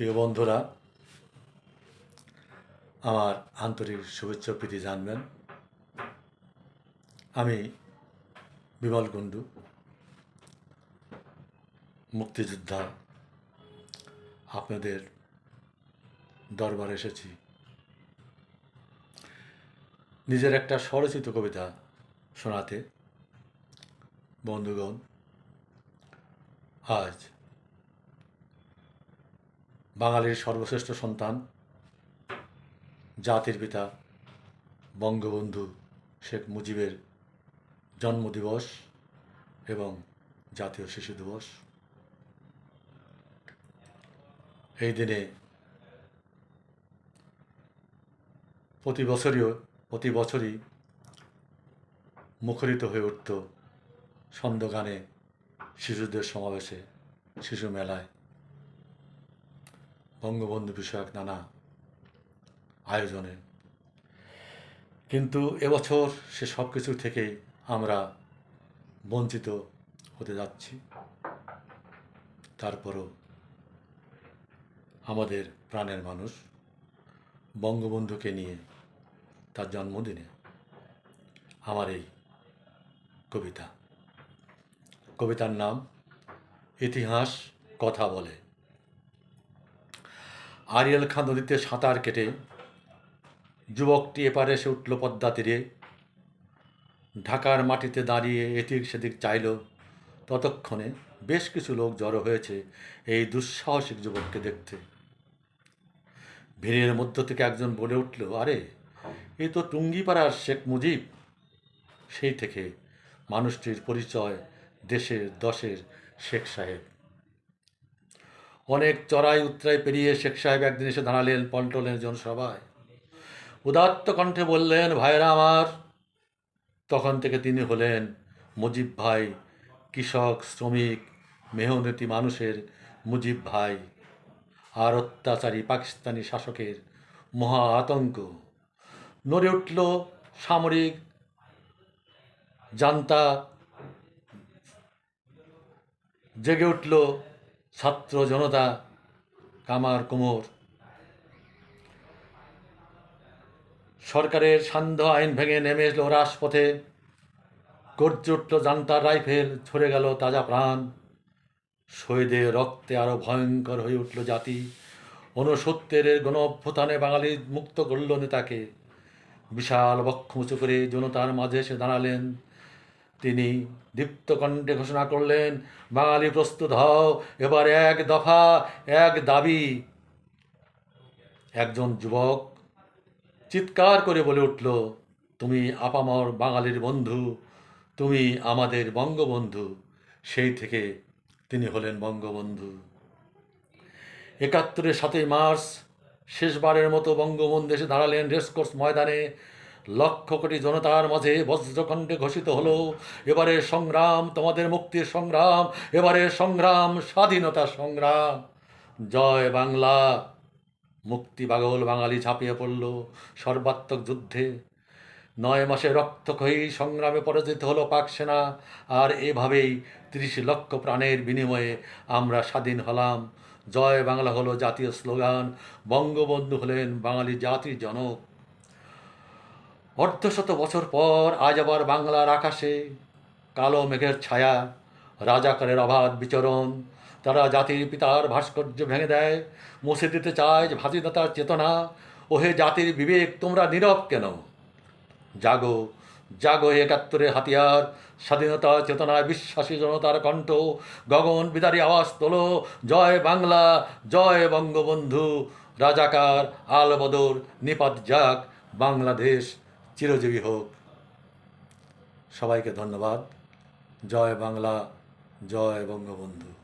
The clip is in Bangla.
প্রিয় বন্ধুরা, আমার আন্তরিক শুভেচ্ছা প্রীতি জানবেন। আমি বিমল কুণ্ডু মুক্তিযোদ্ধা। আপনাদের দরবারে এসেছি। নিজের একটা স্বরচিত কবিতা শোনাতে। বন্ধুগণ, আজ বাঙালির সর্বশ্রেষ্ঠ সন্তান, জাতির পিতা, বঙ্গবন্ধু শেখ মুজিবের জন্মদিবস এবং জাতীয় শিশু দিবস। এই দিনে প্রতি বছরই প্রতি বছরই মুখরিত হয়ে উঠত ছন্দগানে শিশুদের সমাবেশে, শিশু মেলায়। বঙ্গবন্ধু বিষয়ক নানা আয়োজনে। কিন্তু এবছর সে সব কিছু থেকেই আমরা বঞ্চিত হতে যাচ্ছি। তারপরও আমাদের প্রাণের মানুষ বঙ্গবন্ধুকে নিয়ে তার জন্মদিনে আমার এই কবিতা। কবিতার নাম, ইতিহাস কথা বলে। আরিয়াল খান নদীতে সাঁতার কেটে যুবকটি এপারে এসে উঠল পদ্মা তীরে। ঢাকার মাটিতে দাঁড়িয়ে এদিক সেদিক চাইল। ততক্ষণে বেশ কিছু লোক জড়ো হয়েছে এই দুঃসাহসিক যুবককে দেখতে। ভিড়ের মধ্য থেকে একজন বলে উঠল, আরে, এ তো টুঙ্গিপাড়ার শেখ মুজিব। সেই থেকে মানুষটির পরিচয় দেশের দশের শেখ সাহেব। অনেক চড়াই উত্তরাই পেরিয়ে শেখ সাহেব একদিন এসে দাঁড়ালেন পল্টনের জনসভায়। উদাত্ত কণ্ঠে বললেন ভাইরা আমার। তখন থেকে তিনি হলেন মুজিব ভাই, কৃষক, শ্রমিক, মেহনতি মানুষের মুজিব ভাই আর অত্যাচারী পাকিস্তানি শাসকের মহা আতঙ্ক। নড়ে উঠল সামরিক জান্তা, জেগে উঠল ছাত্র জনতা কামার কুমোর। সরকারের সান্ধ্য আইন ভেঙে নেমে এলো রাজপথে। গর্জে জান্তার রাইফেল ছড়ে গেল তাজা প্রাণ। শহীদের রক্তে আরও ভয়ঙ্কর হয়ে উঠল জাতি। ঊনসত্তরের গণ অভ্যুত্থানে বাঙালি মুক্ত করল নেতাকে। বিশাল বক্ষ উঁচু করে জনতার মাঝে এসে দাঁড়ালেন। তিনি দীপ্তকণ্ঠে ঘোষণা করলেন, বাঙালি প্রস্তুত হও, এবার এক দফা, এক দাবি। একজন যুবক চিৎকার করে বলে উঠল, তুমি আপামর বাঙালির বন্ধু, তুমি আমাদের বঙ্গবন্ধু। সেই থেকে তিনি হলেন বঙ্গবন্ধু। একাত্তরের সাতই মার্চ, শেষবারের মতো বঙ্গবন্ধু এসে দাঁড়ালেন রেসকোর্স ময়দানে। লক্ষ কোটি জনতার মাঝে বজ্রকণ্ঠে ঘোষিত হলো। এবারের সংগ্রাম, তোমাদের মুক্তির সংগ্রাম এবারের সংগ্রাম, স্বাধীনতা সংগ্রাম। জয় বাংলা। মুক্তি পাগল বাঙালি ঝাঁপিয়ে পড়ল সর্বাত্মক যুদ্ধে। নয় মাসে রক্তক্ষয়ী সংগ্রামে পরাজিত হলো পাক সেনা। আর এভাবেই তিরিশ লক্ষ প্রাণের বিনিময়ে আমরা স্বাধীন হলাম। জয় বাংলা হলো জাতীয় স্লোগান। বঙ্গবন্ধু হলেন বাঙালি জাতির জনক। অর্ধশত বছর পর আজ আবার বাংলার আকাশে কালো মেঘের ছায়া, রাজাকারের অবাধ বিচরণ। তারা জাতির পিতার ভাস্কর্য ভেঙে দেয়, মুছে দিতে চায় স্বাধীনতার চেতনা। ওহে জাতির বিবেক, তোমরা নীরব কেন? জাগো জাগো একাত্তরের হাতিয়ার। স্বাধীনতা চেতনায় বিশ্বাসী জনতার কণ্ঠ। গগন বিদারী আওয়াজ তোলো। জয় বাংলা, জয় বঙ্গবন্ধু। রাজাকার আলবদর নিপাত যাক বাংলাদেশ। চিরজীবী হোক। সবাইকে ধন্যবাদ। জয় বাংলা জয় বঙ্গবন্ধু।